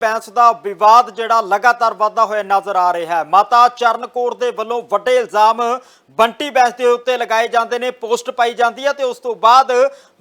Pence ਦਾ ਵਿਵਾਦ ਜਿਹੜਾ ਲਗਾਤਾਰ ਵਧਦਾ ਹੋਇਆ ਨਜ਼ਰ ਆ ਰਿਹਾ ਹੈ। ਮਾਤਾ ਚਰਨ ਦੇ ਵੱਲੋਂ ਵੱਡੇ ਇਲਜ਼ਾਮ ਬੰਟੀ ਬੈਂਸ ਦੇ ਉੱਤੇ ਲਗਾਏ ਜਾਂਦੇ ਨੇ, ਪੋਸਟ ਪਾਈ ਜਾਂਦੀ ਹੈ ਤੇ ਉਸ ਤੋਂ ਬਾਅਦ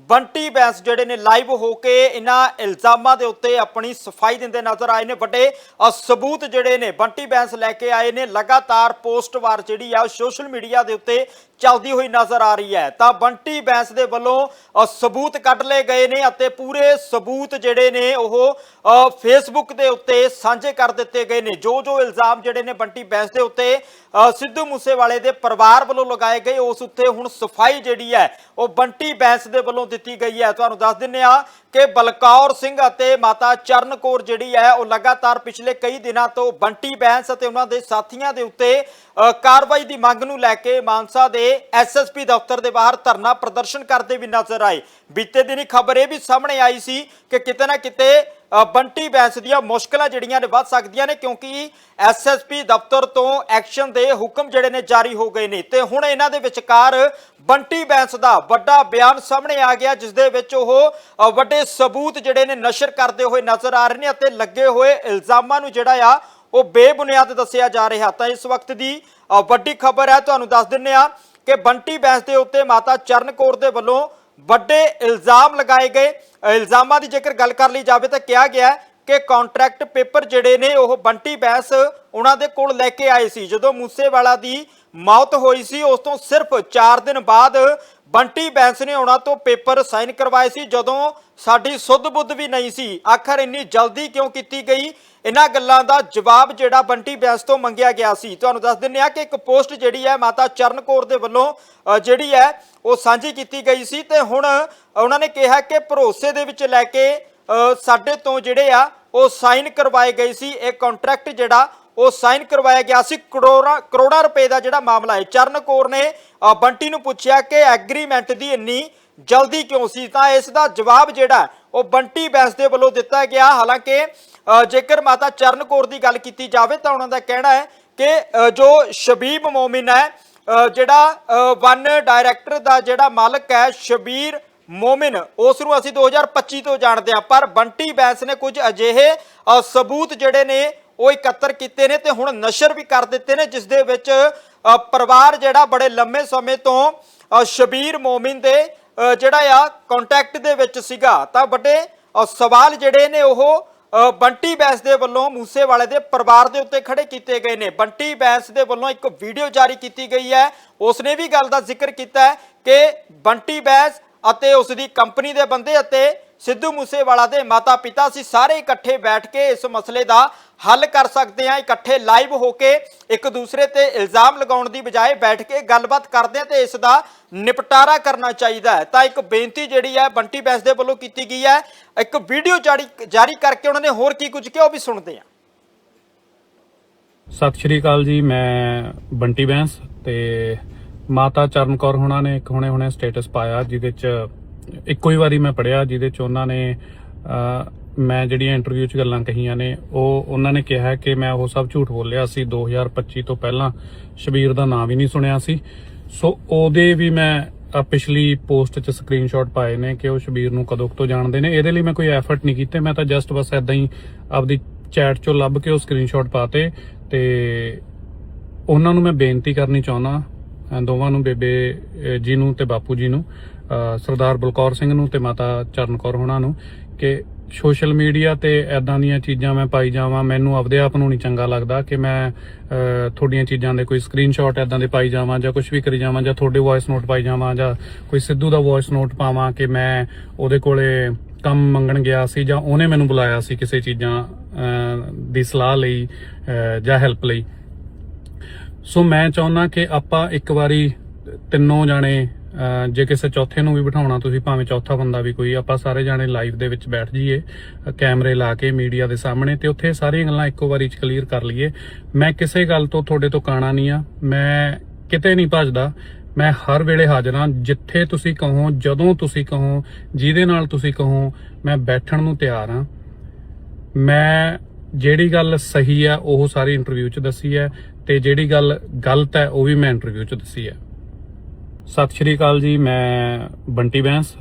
ਬੰਟੀ ਬੈਂਸ ਜਿਹੜੇ ਨੇ ਲਾਈਵ ਹੋ ਕੇ ਇਹਨਾਂ ਇਲਜ਼ਾਮਾਂ ਦੇ ਉੱਤੇ ਆਪਣੀ ਸਫ਼ਾਈ ਦਿੰਦੇ ਨਜ਼ਰ ਆਏ ਨੇ। ਵੱਡੇ ਸਬੂਤ ਜਿਹੜੇ ਨੇ ਬੰਟੀ ਬੈਂਸ ਲੈ ਕੇ ਆਏ ਨੇ। ਲਗਾਤਾਰ ਪੋਸਟ ਵਾਰ ਜਿਹੜੀ ਆ ਸੋਸ਼ਲ ਮੀਡੀਆ ਦੇ ਉੱਤੇ ਚੱਲਦੀ ਹੋਈ ਨਜ਼ਰ ਆ ਰਹੀ ਹੈ। ਤਾਂ ਬੰਟੀ ਬੈਂਸ ਦੇ ਵੱਲੋਂ ਅ, ਸਬੂਤ ਕੱਢ ਲਏ ਗਏ ਨੇ ਅਤੇ ਪੂਰੇ ਸਬੂਤ ਜਿਹੜੇ ਨੇ ਉਹ ਅ, ਫੇਸਬੁੱਕ ਦੇ ਉੱਤੇ ਸਾਂਝੇ ਕਰ ਦਿੱਤੇ ਗਏ ਨੇ। ਜੋ ਜੋ ਇਲਜ਼ਾਮ ਜਿਹੜੇ ਨੇ ਬੰਟੀ ਬੈਂਸ ਦੇ ਉੱਤੇ ਸਿੱਧੂ ਮੂਸੇਵਾਲੇ ਦੇ ਪਰਿਵਾਰ ਵੱਲੋਂ ਲਗਾਏ ਗਏ, ਉਸ ਉੱਤੇ ਹੁਣ ਸਫ਼ਾਈ ਜਿਹੜੀ ਹੈ, ਉਹ ਬੰਟੀ ਬੈਂਸ ਦੇ ਵੱਲੋਂ ਦਿੱਤੀ ਗਈ ਹੈ। ਤੁਹਾਨੂੰ ਦੱਸ ਦਿੰਨੇ ਆ ਕਿ ਬਲਕੌਰ ਸਿੰਘ ਅਤੇ ਮਾਤਾ ਚਰਨ ਕੌਰ ਜਿਹੜੀ ਹੈ, ਉਹ ਲਗਾਤਾਰ ਪਿਛਲੇ ਕਈ ਦਿਨਾਂ ਤੋਂ ਬੰਟੀ ਬੈਂਸ ਅਤੇ ਉਹਨਾਂ ਦੇ ਸਾਥੀਆਂ ਦੇ ਉੱਤੇ ਕਾਰਵਾਈ ਦੀ ਮੰਗ ਨੂੰ ਲੈ ਕੇ ਮਾਨਸਾ ਦੇ ਐਸਐਸਪੀ ਦਫ਼ਤਰ ਦੇ ਬਾਹਰ ਧਰਨਾ ਪ੍ਰਦਰਸ਼ਨ ਕਰਦੇ ਵੀ ਨਜ਼ਰ ਆਏ। ਬੀਤੇ ਦਿਨੀ ਖਬਰ ਇਹ ਵੀ ਸਾਹਮਣੇ ਆਈ ਸੀ ਕਿ ਕਿਤੇ ਨਾ ਕਿਤੇ ਬੰਟੀ ਬੈਂਸ ਦੀਆਂ ਮੁਸ਼ਕਲਾਂ ਜਿਹੜੀਆਂ ਨੇ ਵੱਧ ਸਕਦੀਆਂ ਨੇ ਕਿਉਂਕਿ ਐਸਐਸਪੀ ਦਫ਼ਤਰ ਤੋਂ ਐਕਸ਼ਨ ਦੇ ਹੁਕਮ ਜਿਹੜੇ ਨੇ ਜਾਰੀ ਹੋ ਗਏ ਨੇ। ਤੇ ਹੁਣ ਇਹਨਾਂ ਦੇ ਵਿਚਕਾਰ ਬੰਟੀ ਬੈਂਸ ਦਾ ਵੱਡਾ ਬਿਆਨ ਸਾਹਮਣੇ ਆ ਗਿਆ, ਜਿਸ ਦੇ ਵਿੱਚ ਉਹ ਵੱਡੇ ਸਬੂਤ ਜਿਹੜੇ ਨੇ ਨਸ਼ਰ ਕਰਦੇ ਹੋਏ ਨਜ਼ਰ ਆ ਰਹੇ ਨੇ ਅਤੇ ਲੱਗੇ ਹੋਏ ਇਲਜ਼ਾਮਾਂ ਨੂੰ ਜਿਹੜਾ ਆ, ਉਹ ਬੇਬੁਨਿਆਦ ਦੱਸਿਆ ਜਾ ਰਿਹਾ। ਤਾਂ ਇਸ ਵਕਤ ਦੀ ਵੱਡੀ ਖਬਰ ਹੈ, ਤੁਹਾਨੂੰ ਦੱਸ ਦਿੰਨੇ ਆ ਕਿ ਬੰਟੀ ਬੈਂਸ ਦੇ ਉੱਤੇ ਮਾਤਾ ਚਰਨ ਕੌਰ ਦੇ ਵੱਲੋਂ ਵੱਡੇ ਇਲਜ਼ਾਮ ਲਗਾਏ ਗਏ। ਇਲਜ਼ਾਮਾਂ ਦੀ ਜੇਕਰ ਗੱਲ ਕਰ ਲਈ ਜਾਵੇ ਤਾਂ ਕਿਹਾ ਗਿਆ ਕਿ ਕੰਟਰੈਕਟ ਪੇਪਰ ਜਿਹੜੇ ਨੇ, ਉਹ ਬੰਟੀ ਬੈਂਸ ਉਹਨਾਂ ਦੇ ਕੋਲ ਲੈ ਕੇ ਆਏ ਸੀ। ਜਦੋਂ ਮੂਸੇਵਾਲਾ ਦੀ ਮੌਤ ਹੋਈ ਸੀ, ਉਸ ਤੋਂ ਸਿਰਫ 4 ਦਿਨ ਬਾਅਦ ਬੰਟੀ ਬੈਂਸ ਨੇ ਉਹਨਾਂ ਤੋਂ ਪੇਪਰ ਸਾਈਨ ਕਰਵਾਏ ਸੀ, ਜਦੋਂ ਸਾਡੀ ਸੁੱਧ ਬੁੱਧ ਵੀ ਨਹੀਂ ਸੀ। ਆਖਰ ਇੰਨੀ ਜਲਦੀ ਕਿਉਂ ਕੀਤੀ ਗਈ? ਇਹਨਾਂ ਗੱਲਾਂ ਦਾ ਜਵਾਬ ਜਿਹੜਾ ਬੰਟੀ ਬੈਂਸ ਤੋਂ ਮੰਗਿਆ ਗਿਆ ਸੀ। ਤੁਹਾਨੂੰ ਦੱਸ ਦਿੰਨੇ ਆ ਕਿ ਇੱਕ ਪੋਸਟ ਜਿਹੜੀ ਹੈ ਮਾਤਾ ਚਰਨ ਕੌਰ ਦੇ ਵੱਲੋਂ ਜਿਹੜੀ ਹੈ, ਉਹ ਸਾਂਝੀ ਕੀਤੀ ਗਈ ਸੀ ਤੇ ਹੁਣ ਉਹਨਾਂ ਨੇ ਕਿਹਾ ਕਿ ਭਰੋਸੇ ਦੇ ਵਿੱਚ ਲੈ ਕੇ ਸਾਡੇ ਤੋਂ ਜਿਹੜੇ ਆ, ਉਹ ਸਾਈਨ ਕਰਵਾਏ ਗਏ ਸੀ। ਇਹ ਕੰਟਰੈਕਟ ਜਿਹੜਾ ਉਹ ਸਾਈਨ ਕਰਵਾਇਆ ਗਿਆ ਸੀ। ਕਰੋੜਾਂ ਕਰੋੜਾਂ ਰੁਪਏ ਦਾ ਜਿਹੜਾ ਮਾਮਲਾ ਹੈ। ਚਰਨ ਕੌਰ ਨੇ ਬੰਟੀ ਨੂੰ ਪੁੱਛਿਆ ਕਿ ਐਗਰੀਮੈਂਟ ਦੀ ਇੰਨੀ ਜਲਦੀ ਕਿਉਂ ਸੀ? ਤਾਂ ਇਸ ਦਾ ਜਵਾਬ ਜਿਹੜਾ ਉਹ ਬੰਟੀ ਬੈਂਸ ਦੇ ਵੱਲੋਂ ਦਿੱਤਾ ਗਿਆ। ਹਾਲਾਂਕਿ ਜੇਕਰ ਮਾਤਾ ਚਰਨ ਕੌਰ ਦੀ ਗੱਲ ਕੀਤੀ ਜਾਵੇ, ਤਾਂ ਉਹਨਾਂ ਦਾ ਕਹਿਣਾ ਹੈ ਕਿ ਜੋ ਸ਼ਬੀਬ ਮੋਮਿਨ ਹੈ ਜਿਹੜਾ ਵਨ ਡਾਇਰੈਕਟਰ ਦਾ ਜਿਹੜਾ ਮਾਲਕ ਹੈ, ਸ਼ਬੀਰ ਮੋਮਿਨ, ਉਸ ਨੂੰ ਅਸੀਂ 2025 ਤੋਂ ਜਾਣਦੇ ਹਾਂ। ਪਰ ਬੰਟੀ ਬੈਂਸ ਨੇ ਕੁਝ ਅਜਿਹੇ ਸਬੂਤ ਜਿਹੜੇ ਨੇ ਉਹ ਇਕੱਤਰ ਕੀਤੇ ਨੇ ਤੇ ਹੁਣ ਨਸ਼ਰ ਵੀ ਕਰ ਦਿੱਤੇ ਨੇ, ਜਿਸ ਦੇ ਵਿੱਚ ਪਰਿਵਾਰ ਜਿਹੜਾ ਬੜੇ ਲੰਮੇ ਸਮੇਂ ਤੋਂ ਸ਼ਬੀਰ ਮੋਮਿਨ ਦੇ ਜਿਹੜਾ ਆ ਕੰਟੈਕਟ ਦੇ ਵਿੱਚ ਸੀਗਾ। ਤਾਂ ਵੱਡੇ ਸਵਾਲ ਜਿਹੜੇ ਨੇ ਉਹ ਬੰਟੀ ਬੈਂਸ ਦੇ ਵੱਲੋਂ ਮੂਸੇਵਾਲੇ ਦੇ ਪਰਿਵਾਰ ਦੇ ਉੱਤੇ ਖੜੇ ਕੀਤੇ ਗਏ ਨੇ। ਬੰਟੀ ਬੈਂਸ ਦੇ ਵੱਲੋਂ ਇੱਕ ਵੀਡੀਓ ਜਾਰੀ ਕੀਤੀ ਗਈ ਹੈ। ਉਸਨੇ ਵੀ ਗੱਲ ਦਾ ਜ਼ਿਕਰ ਕੀਤਾ ਹੈ ਕਿ ਬੰਟੀ ਬੈਂਸ ਅਤੇ ਉਸ ਦੀ ਕੰਪਨੀ ਦੇ ਬੰਦੇ ਅਤੇ ਸਿੱਧੂ ਮੂਸੇਵਾਲਾ ਦੇ ਮਾਤਾ ਪਿਤਾ ਸੀ, ਸਾਰੇ ਇਕੱਠੇ ਬੈਠ ਕੇ ਇਸ ਮਸਲੇ ਦਾ ਹੱਲ ਕਰ ਸਕਦੇ ਹਾਂ, ਇਕੱਠੇ ਲਾਈਵ ਹੋ ਕੇ ਇੱਕ ਦੂਸਰੇ ਤੇ ਇਲਜ਼ਾਮ ਲਗਾਉਣ ਦੀ ਬਜਾਏ ਬੈਠ ਕੇ ਗੱਲਬਾਤ ਕਰਦੇ ਹਾਂ ਤੇ ਇਸ ਦਾ ਨਿਪਟਾਰਾ ਕਰਨਾ ਚਾਹੀਦਾ ਹੈ। ਤਾਂ ਇੱਕ ਬੇਨਤੀ ਜਿਹੜੀ ਹੈ, ਬੰਟੀ ਬੈਂਸ ਦੇ ਵੱਲੋਂ ਕੀਤੀ ਗਈ ਹੈ। ਇੱਕ ਵੀਡੀਓ ਜਾਰੀ ਜਾਰੀ ਕਰਕੇ ਉਹਨਾਂ ਨੇ ਹੋਰ ਕੀ ਕੁਝ ਕਿਹਾ, ਉਹ ਵੀ ਸੁਣਦੇ ਹਾਂ। ਸਤਿ ਸ਼੍ਰੀ ਅਕਾਲ ਜੀ, ਮੈਂ ਬੰਟੀ ਬੈਂਸ ਤੇ ਮਾਤਾ ਚਰਨ ਕੌਰ ਹੁਣਾਂ ਨੇ ਇੱਕ ਹੁਣੇ ਹੁਣੇ ਸਟੇਟਸ ਪਾਇਆ, ਜਿਹਦੇ ਚ ਇੱਕੋ ਹੀ ਵਾਰੀ ਮੈਂ ਪੜਿਆ ਜਿਹਦੇ ਚ ਉਹਨਾਂ ਨੇ ਮੈਂ ਜਿਹੜੀਆਂ ਇੰਟਰਵਿਊ ਚ ਗੱਲਾਂ ਕਹੀਆਂ ਨੇ, ਉਹ ਉਹਨਾਂ ਨੇ ਕਿਹਾ ਕਿ ਮੈਂ ਉਹ ਸਭ ਝੂਠ ਬੋਲਿਆ ਸੀ 2025 ਤੋਂ ਪਹਿਲਾਂ ਸ਼ਬੀਰ ਦਾ ਨਾਮ ਵੀ ਨਹੀਂ ਸੁਣਿਆ ਸੀ। ਸੋ ਉਹਦੇ ਵੀ ਮੈਂ ਪਿਛਲੀ ਪੋਸਟ ਚ ਸਕਰੀਨਸ਼ਾਟ ਪਾਏ ਨੇ ਕਿ ਉਹ ਸ਼ਬੀਰ ਨੂੰ ਕਦੋਂ ਤੋਂ ਜਾਣਦੇ ਨੇ। ਇਹਦੇ ਲਈ ਮੈਂ ਕੋਈ ਐਫਰਟ ਨਹੀਂ ਕੀਤੇ, ਮੈਂ ਤਾਂ ਜਸਟ ਬਸ ਐਦਾਂ ਹੀ ਆਪਦੀ ਚੈਟ ਚੋਂ ਲੱਭ ਕੇ ਉਹ ਸਕਰੀਨਸ਼ਾਟ ਪਾਤੇ ਤੇ ਉਹਨਾਂ ਨੂੰ ਮੈਂ ਬੇਨਤੀ ਕਰਨੀ ਚਾਹੁੰਦਾ ਦੋਵਾਂ ਨੂੰ, ਬੇਬੇ ਜੀ ਨੂੰ ਤੇ ਬਾਪੂ ਜੀ ਨੂੰ ਸਰਦਾਰ ਬਲਕੌਰ ਸਿੰਘ ਨੂੰ ਤੇ ਮਾਤਾ ਚਰਨ ਕੌਰ ਹੋਣਾ ਨੂੰ ਕਿ ਸੋਸ਼ਲ ਮੀਡੀਆ ਤੇ ਐਦਾਂ ਦੀਆਂ ਚੀਜ਼ਾਂ ਮੈਂ ਪਾਈ ਜਾਵਾਂ, ਮੈਨੂੰ ਆਪਦੇ ਆਪ ਨੂੰ ਨਹੀਂ ਚੰਗਾ ਲੱਗਦਾ ਕਿ ਮੈਂ ਤੁਹਾਡੀਆਂ ਚੀਜ਼ਾਂ ਦੇ ਕੋਈ ਸਕਰੀਨਸ਼ਾਟ ਐਦਾਂ ਦੇ ਪਾਈ ਜਾਵਾਂ ਜਾਂ ਕੁਝ ਵੀ ਕਰੀ ਜਾਵਾਂ ਜਾਂ ਤੁਹਾਡੇ ਵੌਇਸ ਨੋਟ ਪਾਈ ਜਾਵਾਂ ਜਾਂ ਕੋਈ ਸਿੱਧੂ ਦਾ ਵੌਇਸ ਨੋਟ ਪਾਵਾਂ ਕਿ ਮੈਂ ਉਹਦੇ ਕੋਲੇ ਕੰਮ ਮੰਗਣ ਗਿਆ ਸੀ ਜਾਂ ਉਹਨੇ ਮੈਨੂੰ ਬੁਲਾਇਆ ਸੀ ਕਿਸੇ ਚੀਜ਼ਾਂ ਦੀ ਸਲਾਹ ਲਈ ਜਾਂ ਹੈਲਪ ਲਈ। ਸੋ ਮੈਂ ਚਾਹੁੰਦਾ ਕਿ ਆਪਾਂ ਇੱਕ ਵਾਰੀ ਤਿੰਨੋਂ ਜਾਣੇ ਜੇ ਕਿਸੇ ਚੌਥੇ ਨੂੰ ਵੀ ਬਿਠਾਉਣਾ, ਤੁਸੀਂ ਭਾਵੇਂ ਚੌਥਾ ਬੰਦਾ ਵੀ ਕੋਈ, ਆਪਾਂ ਸਾਰੇ ਜਾਣੇ ਲਾਈਵ ਦੇ ਵਿੱਚ ਬੈਠ ਜਾਈਏ ਕੈਮਰੇ ਲਾ ਕੇ ਮੀਡੀਆ ਦੇ ਸਾਹਮਣੇ ਤੇ ਉੱਥੇ ਸਾਰੀਆਂ ਗੱਲਾਂ ਇੱਕੋ ਵਾਰੀ ਚ ਕਲੀਅਰ ਕਰ ਲਈਏ। ਮੈਂ ਕਿਸੇ ਗੱਲ ਤੋਂ ਤੁਹਾਡੇ ਤੋਂ ਕਾਣਾ ਨਹੀਂ ਆ, ਮੈਂ ਕਿਤੇ ਨਹੀਂ ਭੱਜਦਾ, ਮੈਂ ਹਰ ਵੇਲੇ ਹਾਜ਼ਰ ਹਾਂ, ਜਿੱਥੇ ਤੁਸੀਂ ਕਹੋ, ਜਦੋਂ ਤੁਸੀਂ ਕਹੋ, ਜਿਹਦੇ ਨਾਲ ਤੁਸੀਂ ਕਹੋ, ਮੈਂ ਬੈਠਣ ਨੂੰ ਤਿਆਰ ਹਾਂ। ਮੈਂ ਜਿਹੜੀ ਗੱਲ ਸਹੀ ਹੈ, ਉਹ ਸਾਰੀ ਇੰਟਰਵਿਊ 'ਚ ਦੱਸੀ ਹੈ ਤੇ ਜਿਹੜੀ ਗੱਲ ਗਲਤ ਹੈ, ਉਹ ਵੀ ਮੈਂ ਇੰਟਰਵਿਊ 'ਚ ਦੱਸੀ ਹੈ। ਸਤਿ ਸ਼੍ਰੀ ਅਕਾਲ ਜੀ ਮੈਂ ਬੰਟੀ ਬੈਂਸ